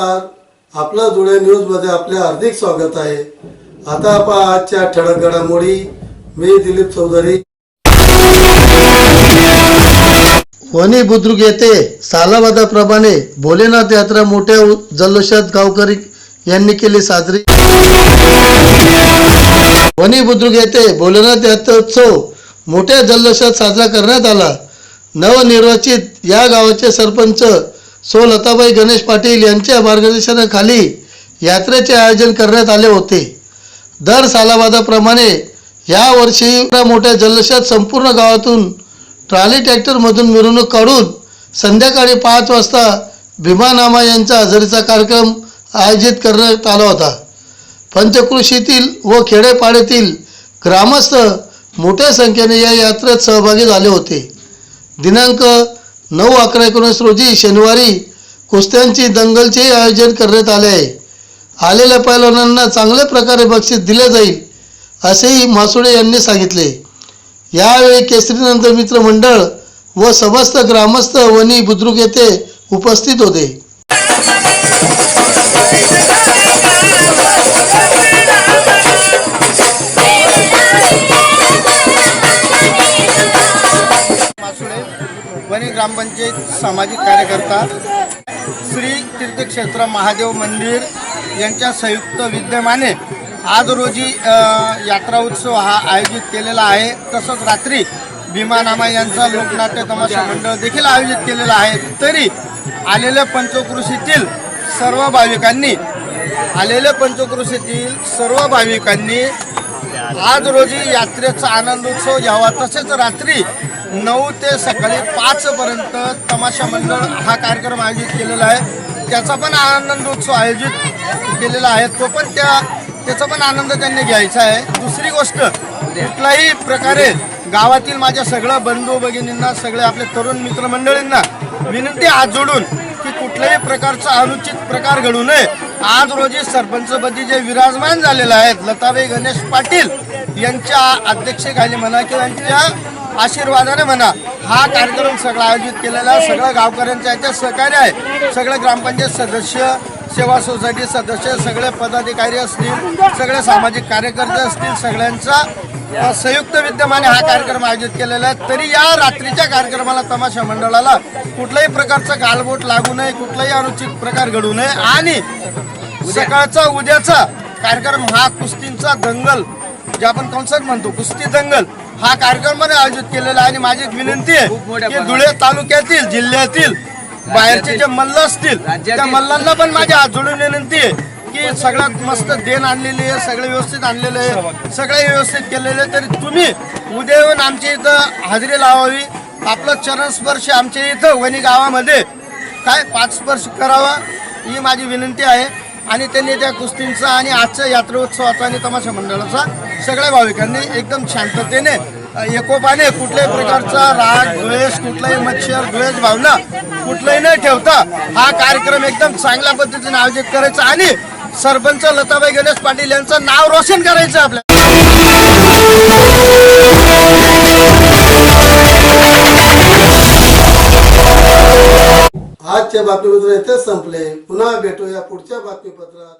नमस्कार आपलं जुळे न्यूजमध्ये आपले हार्दिक स्वागत आहे. आता आपण आजच्या ठळक घडामोडी. मी दिलीप चौधरी. वणी बुद्रुक येथे सालावादाप्रमाणे भोलेनाथ यात्रा मोठ्या जल्लोषात गावकरी यांनी केली साजरी. वणी बुद्रुक येथे भोलेनाथ यात्रोत्सव मोठ्या जल्लोषात साजरा करण्यात आला. नवनिर्वाचित या गावाचे सरपंच सो लताबाई गणेश पाटील यांच्या मार्गदर्शनाखाली यात्रेचे आयोजन करण्यात आले होते. दर सालाबादाप्रमाणे यावर्षी मोठ्या जल्लोषात संपूर्ण गावातून ट्रॉली ट्रॅक्टरमधून मिरवणूक काढून संध्याकाळी पाच वाजता भीमानामा यांचा हजेरीचा कार्यक्रम आयोजित करण्यात आला होता. पंचकृषीतील व खेडेपाड्यातील ग्रामस्थ मोठ्या संख्येने या यात्रेत सहभागी झाले होते. दिनांक नऊ अकरा एकोणीस रोजी शनिवारी कुस्त्यांची दंगलचे आयोजन करण्यात आले. आहे आलेल्या पैलवानांना चांगल्या प्रकारे बक्षीस दिले जाईल असेही मासुडे यांनी सांगितले. यावेळी केसरीनंतर मित्र मंडळ व समस्त ग्रामस्थ वनी बुद्रुक येथे उपस्थित होते. ग्रामपंचायत सामाजिक कार्यकर्ता श्री तीर्थक्षेत्र महादेव मंदिर यांच्या संयुक्त विद्यमाने आज रोजी यात्रा उत्सव हा आयोजित केलेला आहे. तसंच रात्री भीमानामा यांचा लोकनाट्य तमाशा मंडळ देखील आयोजित केलेला आहे. तरी आलेल्या पंचकृषीतील सर्व भाविकांनी आलेल्या पंचकृषीतील सर्व भाविकांनी आज रोजी यात्रेचा आनंद उत्सव घ्यावा. तसेच रात्री नऊ ते सकाळी पाच पर्यंत तमाशा मंडळ हा कार्यक्रम आयोजित केलेला आहे. त्याचा पण आनंद उत्सव आयोजित केलेला आहे. तो पण त्या त्याचा पण आनंद त्यांनी घ्यायचा आहे. दुसरी गोष्ट कुठल्याही प्रकारे गावातील माझ्या सगळ्या बंधू भगिनींना सगळे आपले तरुण मित्रमंडळींना विनंती हात जोडून की कुठल्याही प्रकारचा अनुचित प्रकार घडू नये. आज रोजी सरपंचपदी जे विराजमान झालेले आहेत लताबाई गणेश पाटील यांच्या अध्यक्षेखाली म्हणा किंवा यांच्या आशीर्वादाने म्हणा हा कार्यक्रम सगळा आयोजित केलेला आहे. सगळं गावकऱ्यांच्या याच्यात सहकार्य आहे. सगळे ग्रामपंचायत सदस्य सेवा सोसायटी सदस्य सगळे पदाधिकारी असतील सगळे सामाजिक कार्यकर्ते असतील सगळ्यांचा संयुक्त विद्यमाने हा कार्यक्रम आयोजित केलेला आहे. तरी या रात्रीच्या कार्यक्रमाला तमाशा मंडळाला कुठल्याही प्रकारचं गालबोट लागू नये कुठलाही अनुचित प्रकार घडू नये आणि सकाळचा उद्याचा कार्यक्रम हा कुस्तींचा दंगल जे आपण कॉन्सर्ट म्हणतो कुस्ती दंगल हा कार्यक्रम आयोजित केलेला आहे आणि माझी एक विनंती आहे की धुळे तालुक्यातील जिल्ह्यातील बाहेरचे जे मल्ल असतील त्या मल्लांना पण माझी हात जोडून विनंती आहे की सगळ्यात मस्त देण आणलेली आहे सगळे व्यवस्थित आणलेले आहे सगळे व्यवस्थित केलेले. तरी तुम्ही उद्या येऊन आमच्या इथं हजेरी लावावी. आपलं चरणस्पर्श आमच्या इथं वणी गावामध्ये काय पाच स्पर्श करावा ही माझी विनंती आहे. आणि त्यांनी त्या कुस्तींचा आणि आजच्या यात्रोत्सवाचा आणि तमाशा मंडळाचा सगळ्या भाविकांनी एकदम शांततेने एकोपाने कुठल्याही प्रकारचा राग द्वेष कुठलाही मच्छर द्वेष भावना कुठलाही न ठेवता हा कार्यक्रम एकदम चांगल्या पद्धतीने आयोजित करायचा आणि सरपंच लताबाई गणेश पाटील यांचं नाव रोशन करायचं आपल्या आजचे बातमीपत्र येथेच संपले. पुन्हा भेटूया पुढच्या बातमीपत्रात.